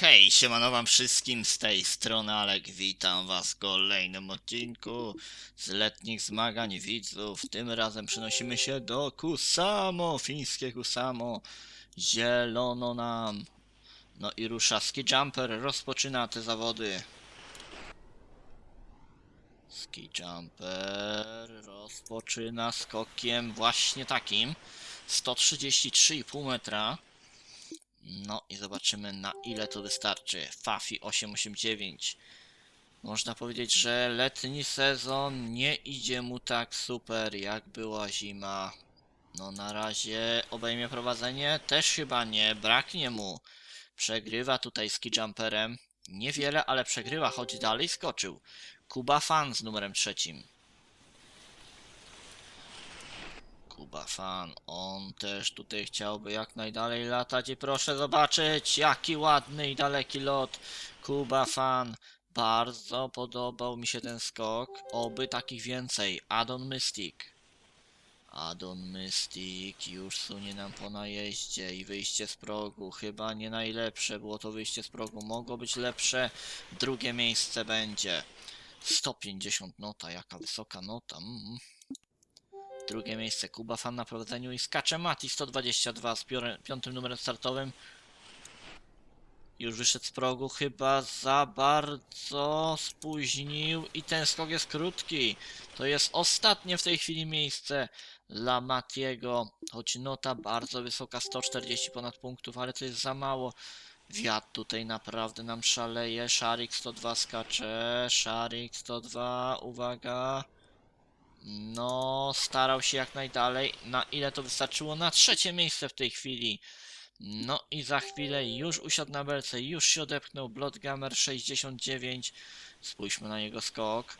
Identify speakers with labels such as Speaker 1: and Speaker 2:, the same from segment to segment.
Speaker 1: Hej, siemano wam wszystkim z tej strony Alek, witam was w kolejnym odcinku z letnich zmagań widzów. Tym razem przenosimy się do Kusamo, fińskie Kusamo. Zielono nam. No i rusza ski jumper, rozpoczyna te zawody. Ski jumper rozpoczyna skokiem właśnie takim. 133,5 metra. No i zobaczymy na ile to wystarczy. Fafi 889. Można powiedzieć, że letni sezon nie idzie mu tak super jak była zima. No na razie obejmie prowadzenie? Też chyba nie, braknie mu. Przegrywa tutaj ski jumperem. Niewiele, ale przegrywa, choć dalej skoczył. Kuba Fan z numerem trzecim. Kuba Fan, on też tutaj chciałby jak najdalej latać i proszę zobaczyć jaki ładny i daleki lot. Kuba Fan, bardzo podobał mi się ten skok, oby takich więcej. Adon Mystic. Adon Mystic już sunie nam po najeździe i wyjście z progu. Chyba nie najlepsze było to wyjście z progu. Mogło być lepsze. Drugie miejsce będzie. 150 nota, jaka wysoka nota. Mm. Drugie miejsce Kuba Fan na prowadzeniu i skacze Mati 122 z piątym numerem startowym. Już wyszedł z progu, chyba za bardzo spóźnił i ten skok jest krótki. To jest ostatnie w tej chwili miejsce dla Matiego, choć nota bardzo wysoka, 140 ponad punktów, ale to jest za mało. Wiatr tutaj naprawdę nam szaleje. Szarik 102 skacze, Szarik 102, uwaga. Starał się jak najdalej. Na ile to wystarczyło? Na trzecie miejsce w tej chwili. No i za chwilę już usiadł na belce, już się odepchnął. Bloodgamer 69. Spójrzmy na jego skok.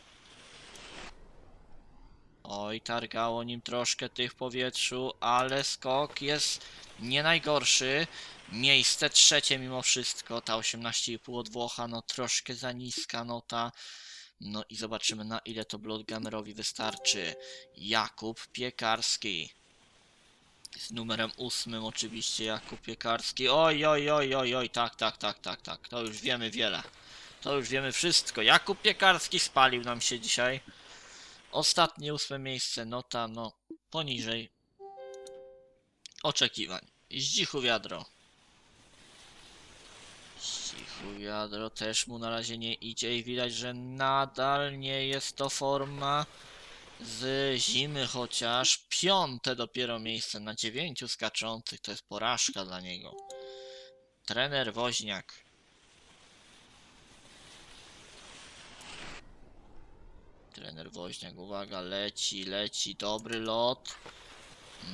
Speaker 1: Oj, targało nim troszkę tych w powietrzu, ale skok jest nie najgorszy. Miejsce trzecie mimo wszystko, ta 18,5 od Włocha, no troszkę za niska nota. No i zobaczymy na ile to Bloodgamerowi wystarczy. Jakub Piekarski. Z numerem ósmym oczywiście Jakub Piekarski. Oj, oj, oj, oj, oj, tak, tak, tak, tak, tak. To już wiemy wiele. To już wiemy wszystko. Jakub Piekarski spalił nam się dzisiaj. Ostatnie ósme miejsce, nota, no, poniżej oczekiwań. Zdzichu wiadro. Wiadro też mu na razie nie idzie i widać, że nadal nie jest to forma z zimy chociaż. Piąte dopiero miejsce na dziewięciu skaczących, to jest porażka dla niego. Trener Woźniak. Trener Woźniak, uwaga, leci, leci, dobry lot.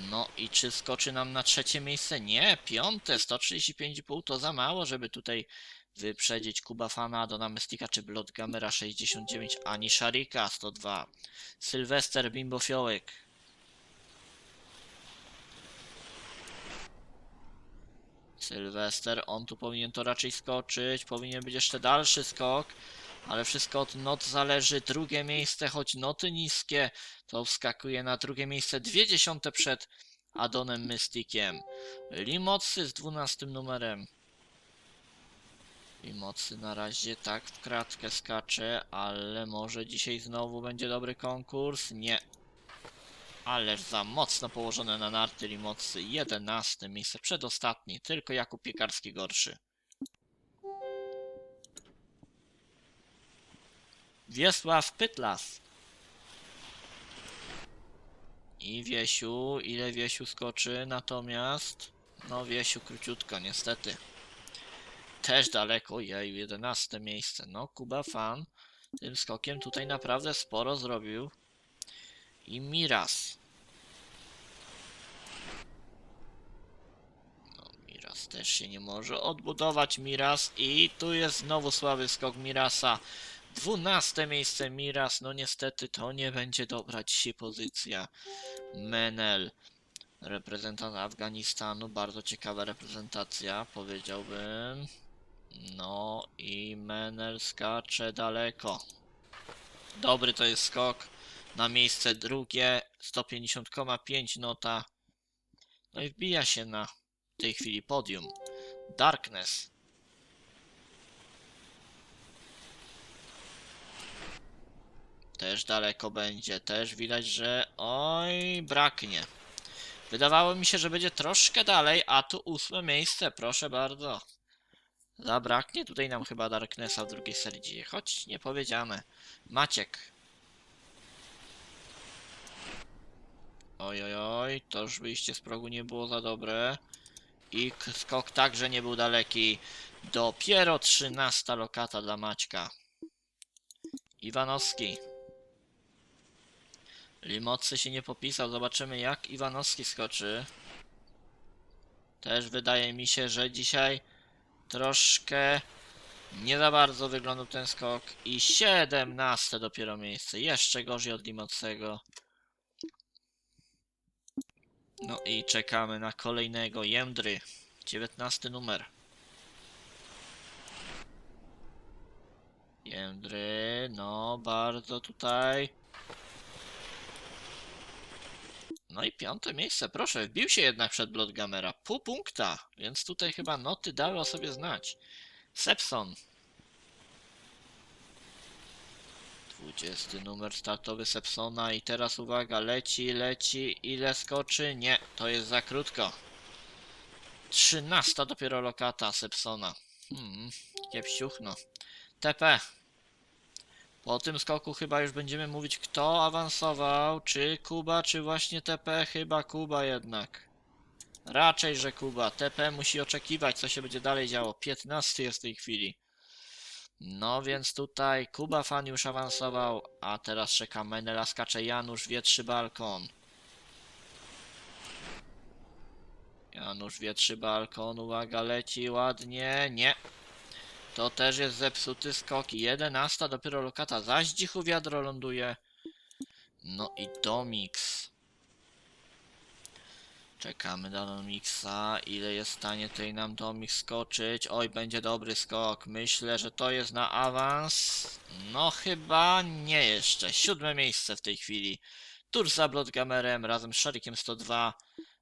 Speaker 1: No i czy skoczy nam na trzecie miejsce? Nie, piąte, 135,5 to za mało, żeby tutaj wyprzedzić Kuba Fana, Dona Mystika czy Bloodgamera 69, ani Sharika 102. Sylwester Bimbo Fiołek. Sylwester, on tu powinien to raczej skoczyć, powinien być jeszcze dalszy skok, ale wszystko od not zależy. Drugie miejsce, choć noty niskie, to wskakuje na drugie miejsce, dwie dziesiąte przed Adonem Mystikiem. Limocy z 12 numerem. Limocy na razie tak w kratkę skacze, ale może dzisiaj znowu będzie dobry konkurs? Nie. Ależ za mocno położone na narty Limocy. 11 miejsce, przedostatni. Tylko Jakub Piekarski gorszy. Wiesław Pytlas. I Wiesiu, ile Wiesiu skoczy, natomiast... No Wiesiu króciutko, niestety. Też daleko, jej 11 miejsce. No Kuba Fan tym skokiem tutaj naprawdę sporo zrobił. I Miras. No Miras też się nie może odbudować Miras i tu jest znowu słaby skok Mirasa. 12 miejsce Miras, no niestety to nie będzie dobra dzisiaj pozycja. Menel, reprezentant Afganistanu, bardzo ciekawa reprezentacja, powiedziałbym. No i Menel skacze daleko. Dobry to jest skok. Na miejsce drugie 150,5 nota. No i wbija się na tej chwili podium. Darkness. Też daleko będzie, też widać, że oj, braknie. Wydawało mi się, że będzie troszkę dalej, a tu ósme miejsce, proszę bardzo. Zabraknie tutaj nam chyba Darknessa w drugiej serii choć nie powiedziane. Maciek. Oj, oj, oj, to już wyjście z progu nie było za dobre. I skok także nie był daleki. Dopiero 13 lokata dla Maćka. Iwanowski. Limocy się nie popisał. Zobaczymy jak Iwanowski skoczy. Też wydaje mi się, że dzisiaj troszkę nie za bardzo wyglądał ten skok. I 17 dopiero miejsce. Jeszcze gorzej od Limocego. No i czekamy na kolejnego Jędry. 19 numer. Jędry, no bardzo tutaj. No i piąte miejsce, proszę, wbił się jednak przed Bloodgamera. Pół punkta, więc tutaj chyba noty dały o sobie znać. Sepson. 20 numer startowy Sepsona i teraz uwaga, leci, leci, ile skoczy? Nie, to jest za krótko. 13 dopiero lokata Sepsona. Hmm, kiepsiuchno. TP. Po tym skoku chyba już będziemy mówić kto awansował, czy Kuba, czy właśnie TP, chyba Kuba jednak. Raczej, że Kuba. TP musi oczekiwać, co się będzie dalej działo. 15 jest w tej chwili. No więc tutaj Kuba fan już awansował, a teraz czeka Menela, skacze Janusz, wietrzy balkon. Janusz wietrzy balkon, uwaga, leci ładnie, nie. To też jest zepsuty skok, 11 dopiero lokata, zaś dzichu wiadro ląduje. No i Domix. Czekamy na Domixa. Ile jest w stanie tutaj nam Domix skoczyć? Oj, będzie dobry skok. Myślę, że to jest na awans. No chyba nie jeszcze. Siódme miejsce w tej chwili. Tuż za Bloodgamerem razem z Sharikiem 102.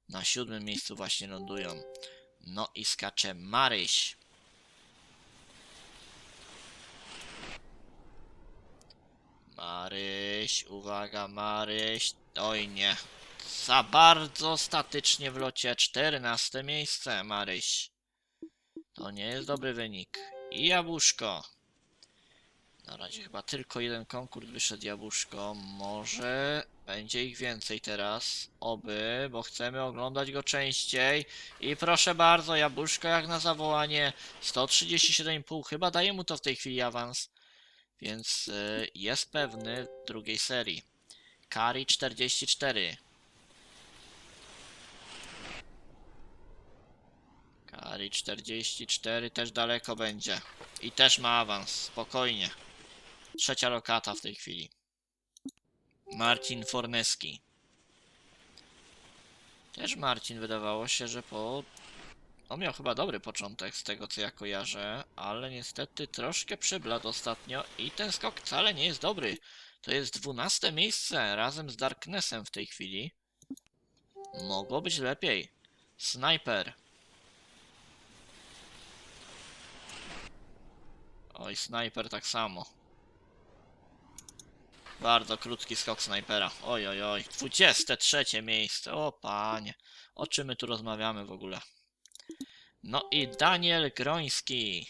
Speaker 1: Na siódmym miejscu właśnie lądują. No i skacze Maryś. Maryś, uwaga, Maryś. Oj nie. Za bardzo statycznie w locie. 14 miejsce, Maryś. To nie jest dobry wynik. I jabłuszko. Na razie chyba tylko jeden konkurs wyszedł jabłuszko. Może będzie ich więcej teraz. Oby, bo chcemy oglądać go częściej. I proszę bardzo, jabłuszko jak na zawołanie. 137,5. Chyba daje mu to w tej chwili awans. Więc y, jest pewny drugiej serii. Kari 44. Kari 44 też daleko będzie. I też ma awans, spokojnie. Trzecia lokata w tej chwili. Marcin Forneski. Też Marcin wydawało się, że po... On miał chyba dobry początek z tego co ja kojarzę, ale niestety troszkę przybladł ostatnio i ten skok wcale nie jest dobry. To jest 12 miejsce razem z Darknessem w tej chwili. Mogło być lepiej. Sniper. Oj, snajper tak samo. Bardzo krótki skok snajpera. Oj, oj, oj. 23 miejsce. O panie. O czym my tu rozmawiamy w ogóle? No i Daniel Groński.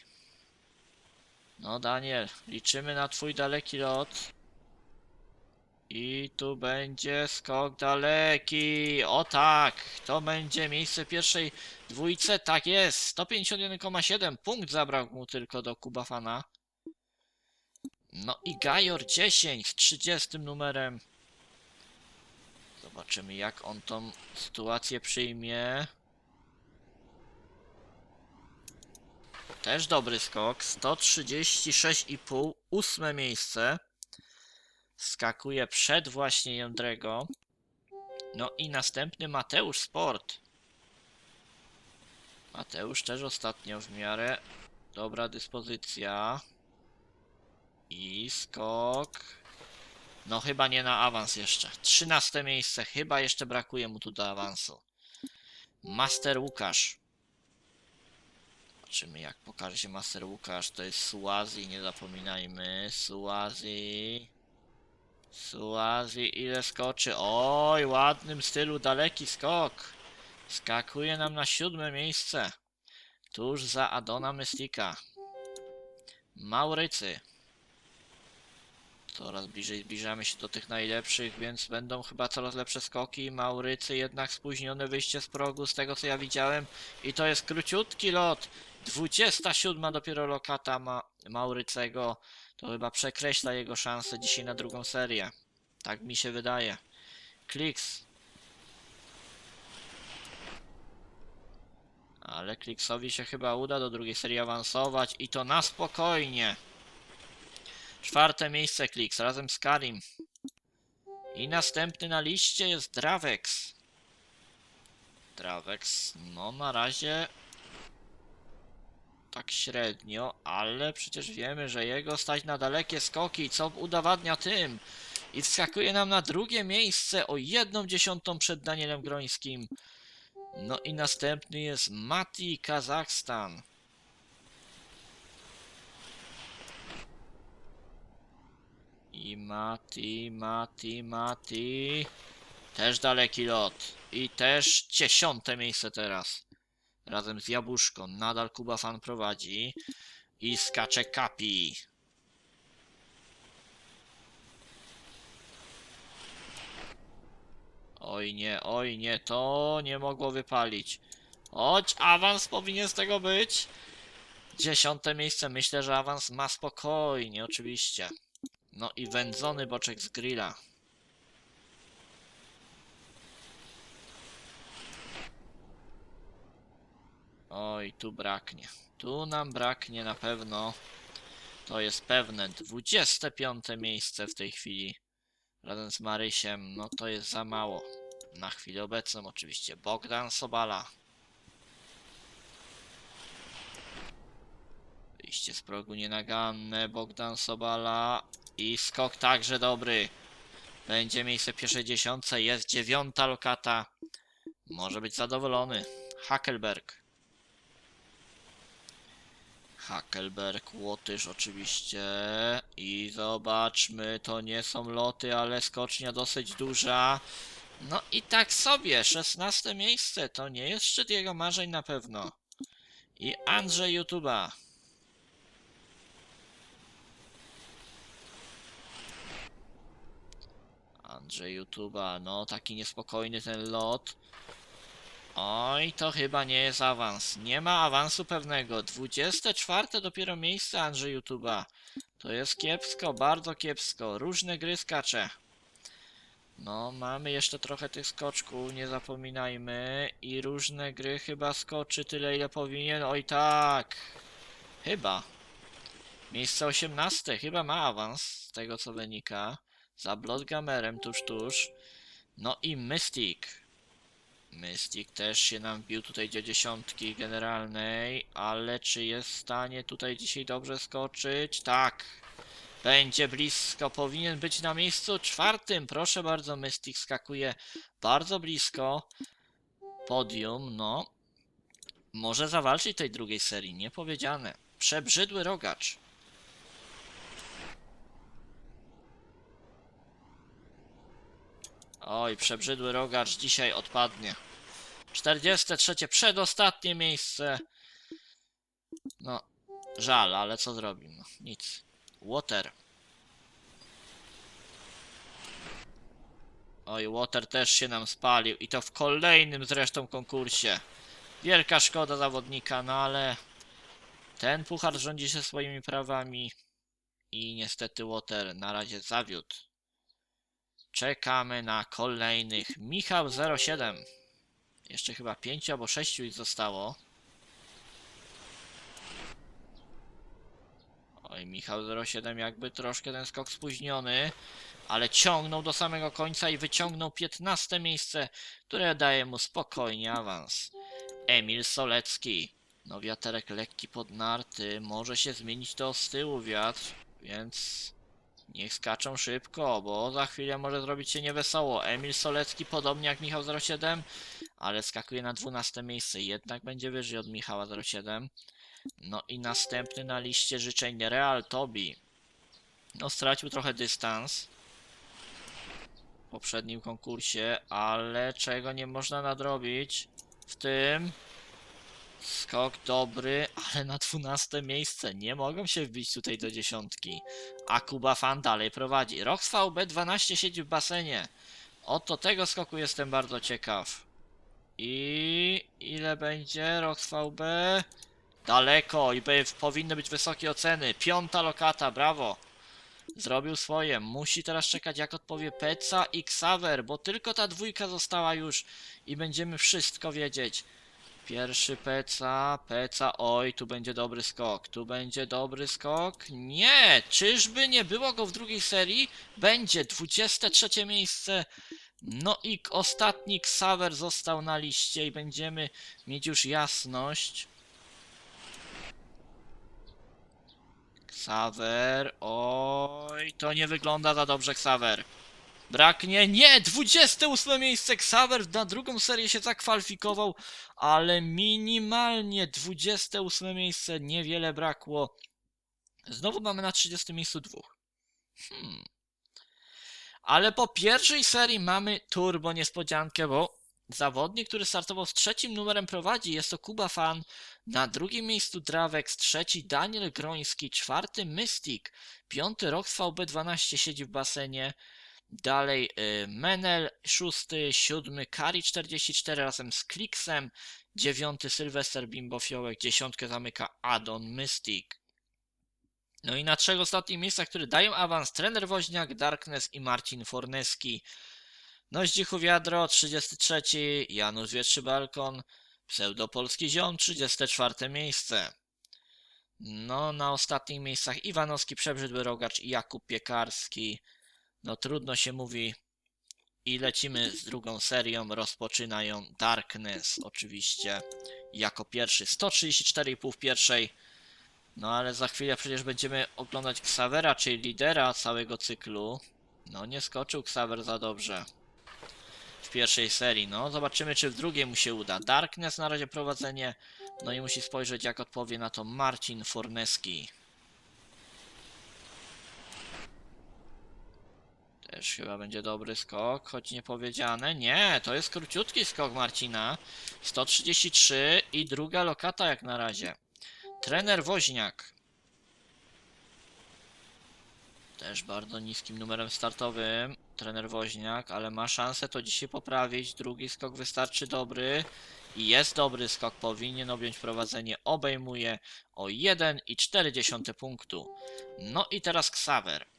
Speaker 1: No Daniel, liczymy na twój daleki lot. I tu będzie skok daleki. O tak, to będzie miejsce pierwszej dwójce. Tak jest, 151,7. Punkt zabrał mu tylko do Kubafana. No i Gajor 10 z 30 numerem. Zobaczymy jak on tą sytuację przyjmie. Też dobry skok. 136,5. Ósme miejsce. Skakuje przed właśnie Jądrego. No i następny Mateusz Sport. Mateusz też ostatnio w miarę dobra dyspozycja. I skok. No chyba nie na awans jeszcze. 13 miejsce. Chyba jeszcze brakuje mu tu do awansu. Master Łukasz. Zobaczymy jak pokaże się Master Łukasz. To jest Suazi, nie zapominajmy. Suazi. Suazi ile skoczy? Oj, ładnym stylu daleki skok. Skakuje nam na siódme miejsce. Tuż za Adona Mystika. Maurycy. Coraz bliżej zbliżamy się do tych najlepszych, więc będą chyba coraz lepsze skoki. Maurycy jednak spóźnione wyjście z progu, z tego co ja widziałem. I to jest króciutki lot. 27 dopiero lokata ma Maurycego. To chyba przekreśla jego szanse dzisiaj na drugą serię. Tak mi się wydaje. Kliks. Ale Kliksowi się chyba uda do drugiej serii awansować i to na spokojnie. Czwarte miejsce Kliks razem z Karim. I następny na liście jest Dravex. Dravex, no na razie tak średnio, ale przecież wiemy, że jego stać na dalekie skoki, co udowadnia tym. I wskakuje nam na drugie miejsce o jedną dziesiątą przed Danielem Grońskim. No i następny jest Mati Kazachstan. I Mati, Mati, Mati. Też daleki lot. I też dziesiąte miejsce teraz. Razem z Jabłuszką. Nadal Kuba Fan prowadzi. I skacze Kapi. Oj nie, oj nie, to nie mogło wypalić. Chodź, awans powinien z tego być. Dziesiąte miejsce, myślę, że awans ma spokojnie, oczywiście. No i wędzony boczek z grilla. Oj, tu braknie. Tu nam braknie na pewno. To jest pewne. 25 miejsce w tej chwili. Razem z Marysiem, no to jest za mało. Na chwilę obecną oczywiście Bogdan Sobala. Wyjście z progu nienaganne, Bogdan Sobala. I skok także dobry. Będzie miejsce w pierwszej jest dziewiąta lokata. Może być zadowolony. Hackelberg. Hackelberg, Łotysz oczywiście. I zobaczmy, to nie są loty, ale skocznia dosyć duża. No i tak sobie, 16 miejsce, to nie jest szczyt jego marzeń na pewno. I Andrzej YouTube'a. Andrzej YouTube'a, no taki niespokojny ten lot. Oj, to chyba nie jest awans. Nie ma awansu pewnego. 24 dopiero miejsce Andrzej YouTube'a. To jest kiepsko, bardzo kiepsko. Różne gry skacze. No, mamy jeszcze trochę tych skoczków, nie zapominajmy. I różne gry chyba skoczy tyle, ile powinien. Oj tak. Chyba. Miejsce 18, chyba ma awans, z tego co wynika. Za Bloodgamerem tuż, tuż. No i Mystic. Mystic też się nam wbił tutaj do dziesiątki generalnej, ale czy jest w stanie tutaj dzisiaj dobrze skoczyć? Tak. Będzie blisko, powinien być na miejscu czwartym. Proszę bardzo, Mystic skakuje bardzo blisko. Podium, no. Może zawalczyć tej drugiej serii, niepowiedziane. Przebrzydły rogacz. Oj, przebrzydły rogacz dzisiaj odpadnie. 43. przedostatnie miejsce. No, żal, ale co zrobimy? No, nic. Water. Oj, Water też się nam spalił i to w kolejnym zresztą konkursie. Wielka szkoda zawodnika, no ale ten puchar rządzi się swoimi prawami i niestety Water na razie zawiódł. Czekamy na kolejnych. Michał 07. Jeszcze chyba 5 albo 6 ich zostało. Oj, Michał 07 jakby troszkę ten skok spóźniony, ale ciągnął do samego końca i wyciągnął 15 miejsce, które daje mu spokojnie awans. Emil Solecki. No wiaterek lekki pod narty, może się zmienić to z tyłu wiatr, więc Niech skaczą szybko, bo za chwilę może zrobić się niewesoło. Emil Solecki, podobnie jak Michał 07, ale skakuje na 12 miejsce. Jednak będzie wyżej od Michała 07. No i następny na liście życzeń Real Tobi. No stracił trochę dystans. poprzednim konkursie, ale czego nie można nadrobić w tym skok dobry, ale na 12 miejsce. Nie mogą się wbić tutaj do dziesiątki. A Kuba Fan dalej prowadzi. Rox VB12 siedzi w basenie. Oto tego skoku jestem bardzo ciekaw. I ile będzie Rox VB? Daleko i by, powinny być wysokie oceny. Piąta lokata, brawo. Zrobił swoje. Musi teraz czekać jak odpowie Peca i Xaver, bo tylko ta dwójka została już i będziemy wszystko wiedzieć. Pierwszy Peca, Peca, oj, tu będzie dobry skok, tu będzie dobry skok. Nie, czyżby nie było go w drugiej serii? Będzie 23 miejsce. No i ostatni Xaver został na liście i będziemy mieć już jasność. Xaver, oj, to nie wygląda za dobrze, Xaver. Braknie, nie, 28 miejsce, Xaver na drugą serię się zakwalifikował, ale minimalnie 28 miejsce, niewiele brakło. Znowu mamy na 30 miejscu dwóch. Hmm. Ale po pierwszej serii mamy turbo niespodziankę, bo zawodnik, który startował z trzecim numerem prowadzi, jest to Kuba Fan. Na drugim miejscu Dravex, trzeci Daniel Groński, czwarty Mystic, piąty Rox VB12 siedzi w basenie. Dalej y, Menel, szósty, siódmy Kari 44 razem z Kliksem, dziewiąty Sylwester Bimbo Fiołek, dziesiątkę zamyka Adon Mystic. No i na trzech ostatnich miejscach, które dają awans trener Woźniak, Darkness i Marcin Forneski. No Zdzichu Wiadro 33, Janusz Wietrzy Balkon, Pseudopolski Ziom 34 miejsce. No na ostatnich miejscach Iwanowski, Przebrzydły Rogacz i Jakub Piekarski. No trudno się mówi. I lecimy z drugą serią. Rozpoczynają Darkness oczywiście jako pierwszy. 134,5 w pierwszej. No ale za chwilę przecież będziemy oglądać Xavera, czyli lidera całego cyklu. No nie skoczył Xaver za dobrze. W pierwszej serii. No zobaczymy czy w drugiej mu się uda. Darkness na razie prowadzenie. No i musi spojrzeć jak odpowie na to Marcin Forneski. Też chyba będzie dobry skok, choć nie powiedziane. Nie, to jest króciutki skok Marcina. 133 i druga lokata jak na razie. Trener Woźniak. Też bardzo niskim numerem startowym. Trener Woźniak, ale ma szansę to dzisiaj poprawić. Drugi skok wystarczy dobry. I jest dobry skok, powinien objąć prowadzenie. Obejmuje o 1,4 punktu. No i teraz Xaver.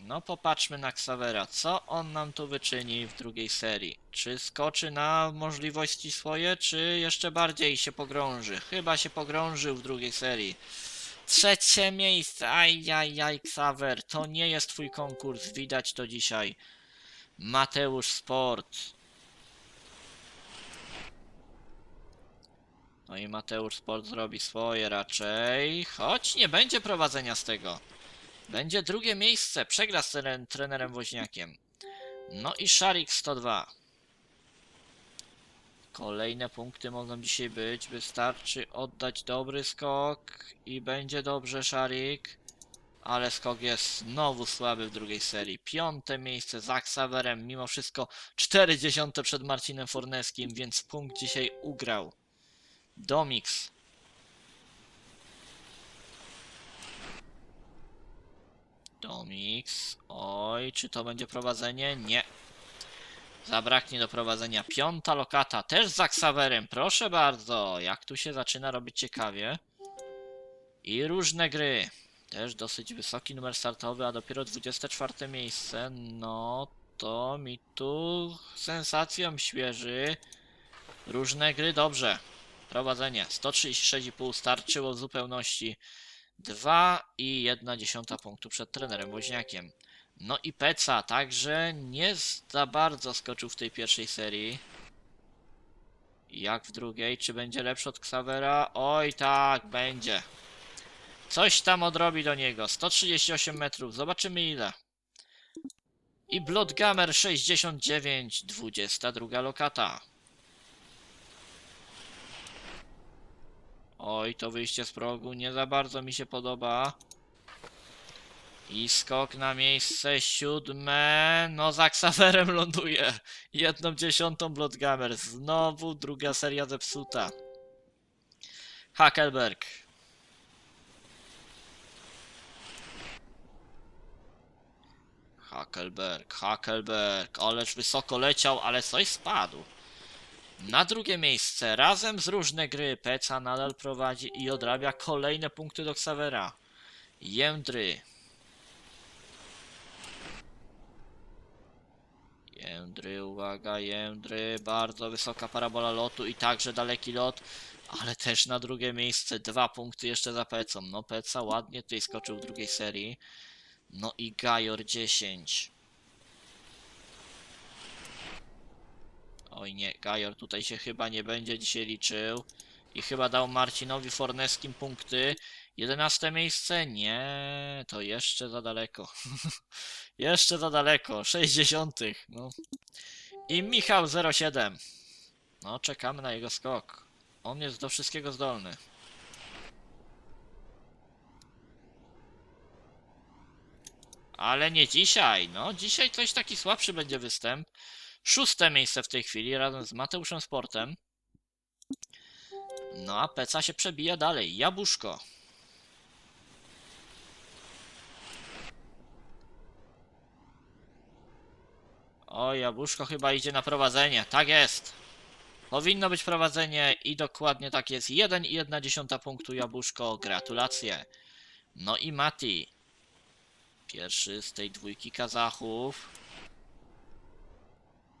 Speaker 1: No popatrzmy na Xavera. Co on nam tu wyczyni w drugiej serii? Czy skoczy na możliwości swoje, czy jeszcze bardziej się pogrąży? Chyba się pogrążył w drugiej serii. Trzecie miejsce. Ajajaj, Xaver. To nie jest twój konkurs. Widać to dzisiaj. Mateusz Sport. No i Mateusz Sport zrobi swoje raczej. Choć nie będzie prowadzenia z tego. Będzie drugie miejsce. Przegra z teren- trenerem Woźniakiem. No i Szarik 102. Kolejne punkty mogą dzisiaj być. Wystarczy oddać dobry skok i będzie dobrze Szarik. Ale skok jest znowu słaby w drugiej serii. Piąte miejsce za Xaverem. Mimo wszystko 40 przed Marcinem Forneskim, więc punkt dzisiaj ugrał. Domix Domix. Oj, czy to będzie prowadzenie? Nie. Zabraknie do prowadzenia. Piąta lokata, też za Xaverem. Proszę bardzo, jak tu się zaczyna robić ciekawie. I różne gry. Też dosyć wysoki numer startowy, a dopiero 24 miejsce. No to mi tu sensacją świeży. Różne gry, dobrze. Prowadzenie 136,5 starczyło w zupełności. 2,1 punktu przed trenerem Woźniakiem. No i Peca także nie za bardzo skoczył w tej pierwszej serii. Jak w drugiej? Czy będzie lepszy od Xavera? Oj tak, będzie. Coś tam odrobi do niego. 138 metrów. Zobaczymy ile. I Bloodgamer 69, 22 lokata. Oj, to wyjście z progu nie za bardzo mi się podoba. I skok na miejsce siódme. No za Xaverem ląduje. Jedną dziesiątą Bloodgamer. Znowu druga seria zepsuta. Hackelberg. Hackelberg, Hackelberg. Ależ wysoko leciał, ale coś spadł. Na drugie miejsce, razem z różne gry, Peca nadal prowadzi i odrabia kolejne punkty do Xavera. Jędry. Jędry, uwaga, Jędry, bardzo wysoka parabola lotu i także daleki lot, ale też na drugie miejsce, dwa punkty jeszcze za Pecą. No Peca ładnie tutaj skoczył w drugiej serii. No i Gajor 10. Oj nie, Gajor tutaj się chyba nie będzie dzisiaj liczył. I chyba dał Marcinowi Forneskim punkty. 11 miejsce? Nie, to jeszcze za daleko. jeszcze za daleko. 60. No. I Michał 07. No, czekamy na jego skok. On jest do wszystkiego zdolny. Ale nie dzisiaj. No, dzisiaj coś taki słabszy będzie występ. Szóste miejsce w tej chwili razem z Mateuszem Sportem. No a Peca się przebija dalej. Jabłuszko. O, Jabłuszko chyba idzie na prowadzenie. Tak jest. Powinno być prowadzenie i dokładnie tak jest. 1,1 punktu Jabłuszko. Gratulacje. No i Mati. Pierwszy z tej dwójki Kazachów.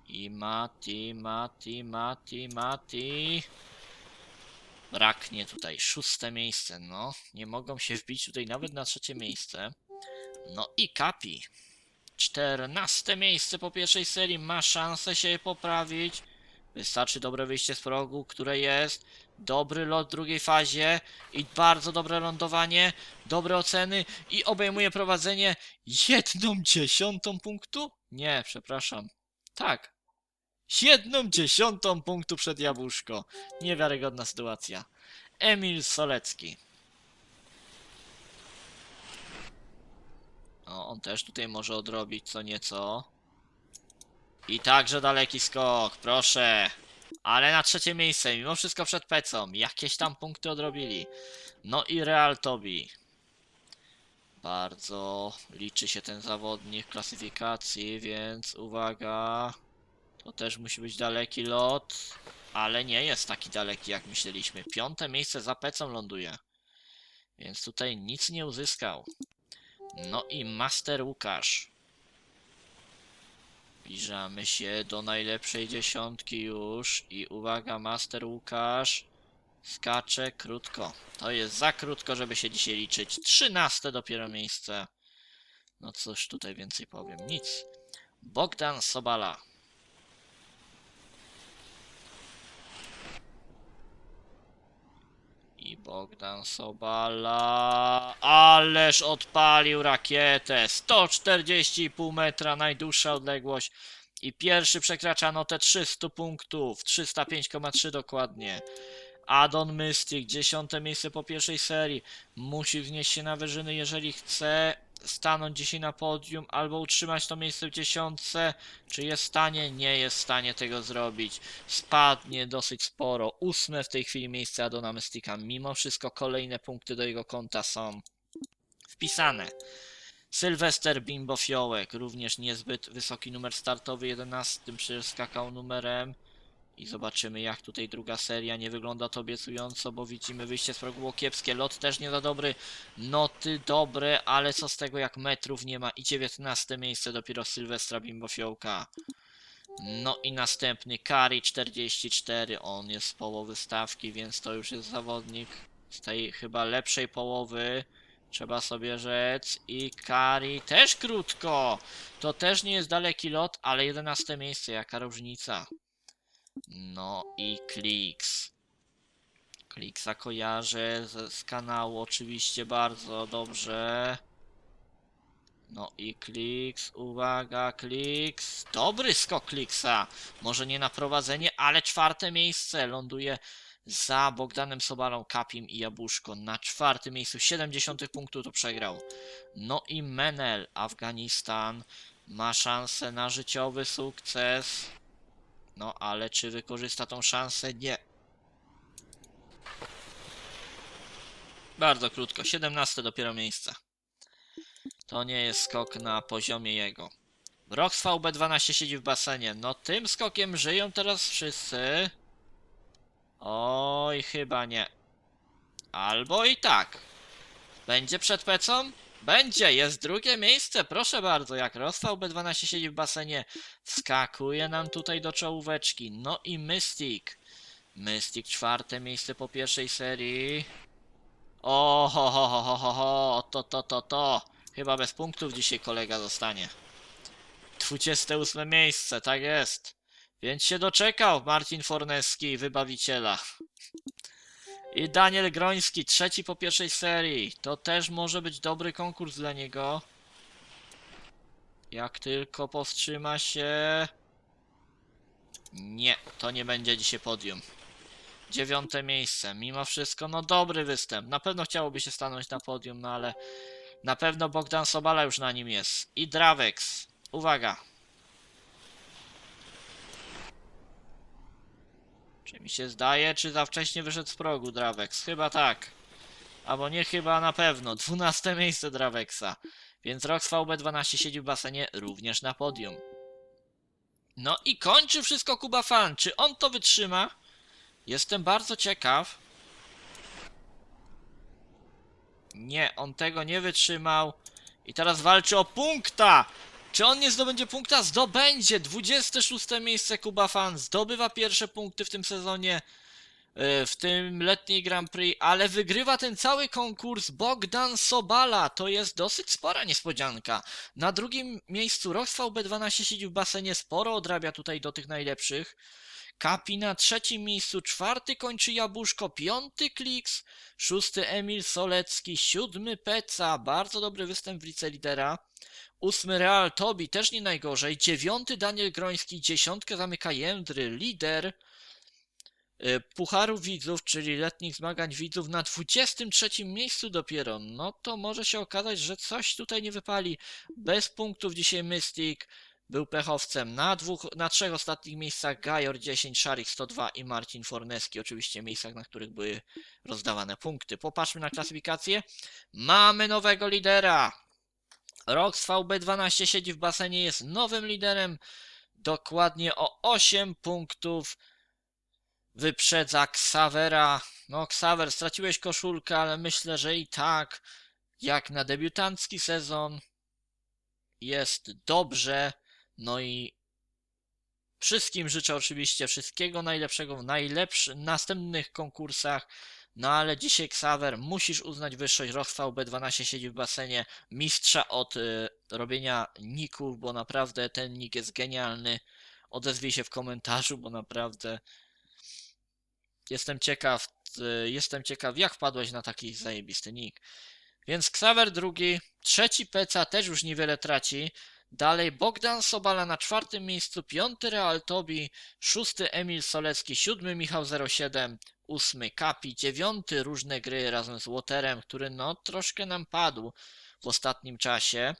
Speaker 1: I Mati, Mati, Mati, Mati. Braknie tutaj szóste miejsce, no. Nie mogą się wbić tutaj nawet na trzecie miejsce. No i Kapi. Czternaste miejsce po pierwszej serii. Ma szansę się poprawić. Wystarczy dobre wyjście z progu, które jest. Dobry lot w drugiej fazie i bardzo dobre lądowanie, dobre oceny i obejmuje prowadzenie jedną dziesiątą punktu? Nie, przepraszam. Tak. Jedną dziesiątą punktu przed Jabłuszko. Niewiarygodna sytuacja. Emil Solecki. O, on też tutaj może odrobić co nieco. I także daleki skok, proszę. Ale na trzecie miejsce, mimo wszystko przed Pecą. Jakieś tam punkty odrobili. No i Real Tobi. Bardzo liczy się ten zawodnik w klasyfikacji, więc uwaga. To też musi być daleki lot. Ale nie jest taki daleki jak myśleliśmy. Piąte miejsce za Pecą ląduje. Więc tutaj nic nie uzyskał. No i Master Łukasz. Zbliżamy się do najlepszej dziesiątki już i uwaga, Master Łukasz skacze krótko. To jest za krótko, żeby się dzisiaj liczyć. Trzynaste dopiero miejsce. No cóż tutaj więcej powiem, nic. Bogdan Sobala. I Bogdan Sobala. Ależ odpalił rakietę. 140,5 metra najdłuższa odległość. I pierwszy przekracza notę 300 punktów. 305,3 dokładnie. Adon Mystic, dziesiąte miejsce po pierwszej serii. Musi wznieść się na wyżyny, jeżeli chce stanąć dzisiaj na podium albo utrzymać to miejsce w dziesiątce. Czy jest w stanie? Nie jest w stanie tego zrobić. Spadnie dosyć sporo. Ósme w tej chwili miejsce Adona Mystica. Mimo wszystko kolejne punkty do jego konta są wpisane. Sylwester Bimbo Fiołek, również niezbyt wysoki numer startowy, 11 przeskakał numerem. I zobaczymy jak tutaj druga seria nie wygląda to obiecująco, bo widzimy wyjście z progu było kiepskie, lot też nie za dobry, noty dobre, ale co z tego jak metrów nie ma i 19 miejsce dopiero Sylwestra Bimbo Fiołka. No i następny Kari 44, on jest z połowy stawki, więc to już jest zawodnik z tej chyba lepszej połowy. Trzeba sobie rzec. I Kari też krótko. To też nie jest daleki lot, ale 11 miejsce, jaka różnica. No i Kliks. Kliksa kojarzę z, z kanału oczywiście bardzo dobrze. No i Kliks, uwaga, Kliks. Dobry skok Kliksa. Może nie na prowadzenie, ale czwarte miejsce ląduje za Bogdanem Sobalą, Kapim i Jabłuszko. Na czwartym miejscu 70 punktów to przegrał. No i Menel, Afganistan, ma szansę na życiowy sukces. No ale czy wykorzysta tą szansę? Nie. Bardzo krótko, 17 dopiero miejsce. To nie jest skok na poziomie jego. Rox VB12 siedzi w basenie. No tym skokiem żyją teraz wszyscy. Oj, chyba nie. Albo i tak. Będzie przed pecą? Będzie, jest drugie miejsce, proszę bardzo, jak Roswał B12 siedzi w basenie, wskakuje nam tutaj do czołóweczki, no i Mystic. Mystic czwarte miejsce po pierwszej serii. O, ho, ho, ho, ho, ho, ho, to, to, to, to. Chyba bez punktów dzisiaj kolega zostanie. 28 miejsce, tak jest. Więc się doczekał Marcin Forneski, wybawiciela. I Daniel Groński, trzeci po pierwszej serii. To też może być dobry konkurs dla niego. Jak tylko powstrzyma się. Nie, to nie będzie dzisiaj podium. Dziewiąte miejsce. Mimo wszystko, no dobry występ. Na pewno chciałoby się stanąć na podium, no ale na pewno Bogdan Sobala już na nim jest. I Dravex. Uwaga. Czy mi się zdaje, czy za wcześnie wyszedł z progu Dravex? Chyba tak. Albo nie chyba, na pewno. 12 miejsce Dravexa. Więc Rox VB12 siedzi w basenie również na podium. No i kończy wszystko Kuba Fan. Czy on to wytrzyma? Jestem bardzo ciekaw. Nie, on tego nie wytrzymał. I teraz walczy o punkta! Czy on nie zdobędzie punkta? Zdobędzie! 26 miejsce Kuba Fan. Zdobywa pierwsze punkty w tym sezonie. e, W tym letniej Grand Prix, ale wygrywa ten cały konkurs Bogdan Sobala. To jest dosyć spora niespodzianka. Na drugim miejscu Rox VB12 siedzi w basenie, sporo odrabia tutaj do tych najlepszych. Kapi na trzecim miejscu, czwarty kończy Jabłuszko, piąty Kliks, szósty Emil Solecki, siódmy Peca, bardzo dobry występ w lice lidera. Ósmy Real Tobi, też nie najgorzej. Dziewiąty Daniel Groński, dziesiątkę zamyka Jędry, lider y, Pucharu Widzów, czyli letnich zmagań widzów na 23 miejscu dopiero. No to może się okazać, że coś tutaj nie wypali. Bez punktów dzisiaj Mystic. Był pechowcem na dwóch, na trzech ostatnich miejscach Gajor 10, Szarik 102 i Marcin Forneski, oczywiście miejscach, na których były rozdawane punkty. Popatrzmy na klasyfikację. Mamy nowego lidera. Rox VB12 siedzi w basenie, jest nowym liderem. Dokładnie o 8 punktów wyprzedza Xavera. No, Xaver, straciłeś koszulkę, ale myślę, że i tak, jak na debiutancki sezon, jest dobrze. No i wszystkim życzę oczywiście wszystkiego najlepszego w najlepszych następnych konkursach. No ale dzisiaj Xaver, musisz uznać wyższość Rochwał B12 siedzi w basenie mistrza od y, robienia ników, bo naprawdę ten nick jest genialny. Odezwij się w komentarzu, bo naprawdę jestem ciekaw, y, jestem ciekaw jak wpadłeś na taki zajebisty nick. Więc Xaver drugi, trzeci Peca też już niewiele traci. Dalej Bogdan Sobala na czwartym miejscu, piąty Real Tobi, szósty Emil Solecki, siódmy Michał 07, ósmy Kapi, dziewiąty różne gry razem z Waterem, który no troszkę nam padł w ostatnim czasie.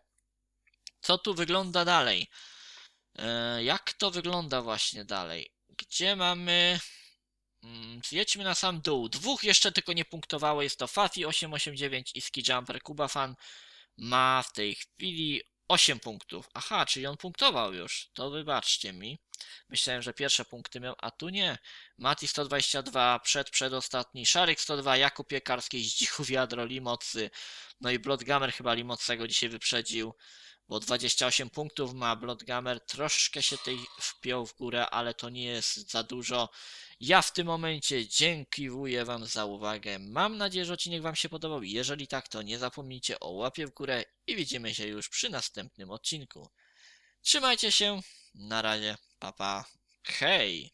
Speaker 1: Co tu wygląda dalej? E, jak to wygląda właśnie dalej? Gdzie mamy... Mm, Zjedźmy na sam dół. Dwóch jeszcze tylko nie punktowało. Jest to Fafi 889 i Ski Jumper. Kuba Fan ma w tej chwili 8 punktów. Aha, czyli on punktował już. To wybaczcie mi. Myślałem, że pierwsze punkty miał, a tu nie. Mati 122, przed, przedostatni. Szaryk 102, Jakub Piekarski, Zdzichu Wiadro, Limocy. No i Bloodgamer chyba Limocego dzisiaj wyprzedził, bo 28 punktów ma Bloodgamer. Troszkę się tej wpiął w górę, ale to nie jest za dużo. Ja w tym momencie dziękuję Wam za uwagę. Mam nadzieję, że odcinek Wam się podobał. Jeżeli tak, to nie zapomnijcie o łapie w górę i widzimy się już przy następnym odcinku. Trzymajcie się, na razie, papa, pa. hej!